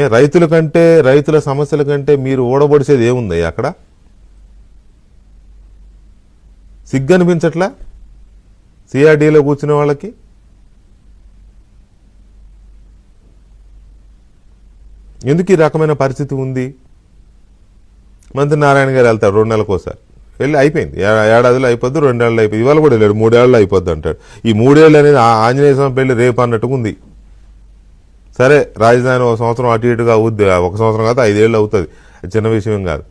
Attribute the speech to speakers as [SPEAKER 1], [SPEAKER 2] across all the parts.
[SPEAKER 1] ఏ రైతుల కంటే రైతుల సమస్యల కంటే మీరు ఓడబడిసేది ఏముంది అక్కడ? సిగ్గనిపించట్లా? సిఆర్డీలో కూర్చున్న వాళ్ళకి? ఎందుకు ఈ రకమైన పరిస్థితి ఉంది? మంత్రి నారాయణ గారు వెళ్తారు రెండు నెలలకోసారి వెళ్ళి అయిపోయింది. ఏడాదిలో అయిపోద్ది రెండేళ్ళు అయిపోయింది ఇవాళ కూడా వెళ్ళాడు మూడేళ్ళు అయిపోద్ది అంటాడు. ఈ మూడేళ్ళు అనేది ఆంజనేయ స్వామి పెళ్ళి రేపు అన్నట్టుగా ఉంది. సరే రాజధాని ఒక సంవత్సరం అటు ఇటుగా అవుద్ది. ఒక సంవత్సరం కాదు ఐదేళ్ళు అవుతుంది. చిన్న విషయం కాదు.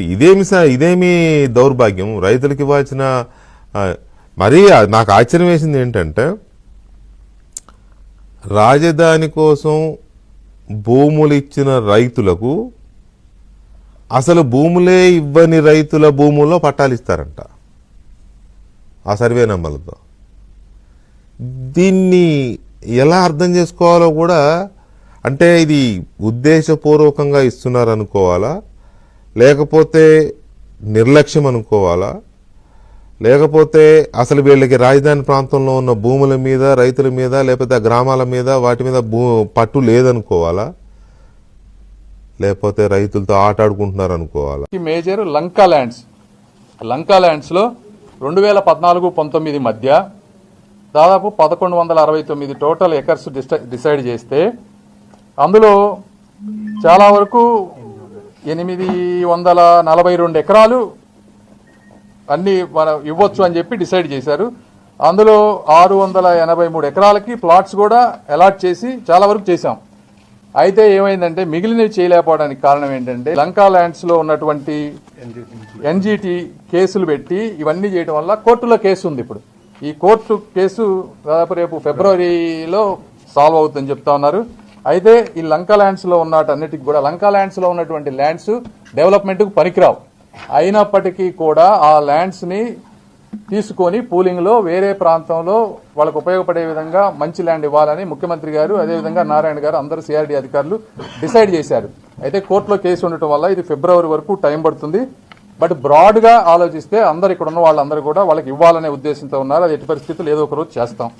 [SPEAKER 1] ఇదేమి స- ఇదేమి దౌర్భాగ్యం. రైతులకు ఇవ్వాల్సిన మరీ నాకు ఆశ్చర్యం వేసింది ఏంటంటే రాజధాని కోసం భూములు ఇచ్చిన రైతులకు అసలు భూములే ఇవ్వని రైతుల భూముల్లో పట్టాలు ఇస్తారంట. ఆ సర్వే నెంబర్లతో. దీన్ని ఎలా అర్థం చేసుకోవాలో కూడా అంటే ఇది ఉద్దేశపూర్వకంగా ఇస్తున్నారు అనుకోవాలా లేకపోతే నిర్లక్ష్యం అనుకోవాలా? లేకపోతే అసలు వీళ్ళకి రాజధాని ప్రాంతంలో ఉన్న భూముల మీద రైతుల మీద లేకపోతే గ్రామాల మీద వాటి మీద భూ పట్టు లేదనుకోవాలా? లేకపోతే రైతులతో ఆట ఆడుకుంటున్నారు అనుకోవాలా
[SPEAKER 2] ఈ మేజర్ లంకా ల్యాండ్స్ లంకా ల్యాండ్స్లో రెండు వేల పద్నాలుగు పంతొమ్మిది మధ్య దాదాపు పదకొండు వందల అరవై తొమ్మిది టోటల్ ఎకర్స్ డిసైడ్ చేస్తే అందులో చాలా వరకు ఎనిమిది వందల నలభై రెండు ఎకరాలు అన్ని మనం ఇవ్వచ్చు అని చెప్పి డిసైడ్ చేశారు. అందులో ఆరు వందల ఎనభై మూడు ఎకరాలకి ప్లాట్స్ కూడా అలాట్ చేసి చాలా వరకు చేశాం. అయితే ఏమైందంటే మిగిలినవి చేయలేకపోవడానికి కారణం ఏంటంటే లంకా ల్యాండ్స్లో ఉన్నటువంటి ఎన్జిటి. కేసులు పెట్టి ఇవన్నీ చేయడం వల్ల కోర్టులో కేసు ఉంది ఇప్పుడు. ఈ కోర్టు కేసు దాదాపు రేపు ఫిబ్రవరిలో సాల్వ్ అవుతుందని చెప్తా ఉన్నారు. అయితే ఈ లంకా ల్యాండ్స్లో ఉన్నటన్నిటికి కూడా లంకా ల్యాండ్స్లో ఉన్నటువంటి ల్యాండ్స్ డెవలప్మెంట్కు పనికిరావు. అయినప్పటికీ కూడా ఆ ల్యాండ్స్ని తీసుకొని పూలింగ్లో వేరే ప్రాంతంలో వాళ్ళకు ఉపయోగపడే విధంగా మంచి ల్యాండ్ ఇవ్వాలని ముఖ్యమంత్రి గారు అదేవిధంగా నారాయణ గారు అందరు సిఆర్డీ అధికారులు డిసైడ్ చేశారు. అయితే కోర్టులో కేసు ఉండటం వల్ల ఇది ఫిబ్రవరి వరకు టైం పడుతుంది. బట్ బ్రాడ్గా ఆలోచిస్తే అందరు ఇక్కడ ఉన్న వాళ్ళందరూ కూడా వాళ్ళకి ఇవ్వాలనే ఉద్దేశంతో ఉన్నారు. అది ఎట్టి పరిస్థితులు ఏదో ఒక రోజు చేస్తాం.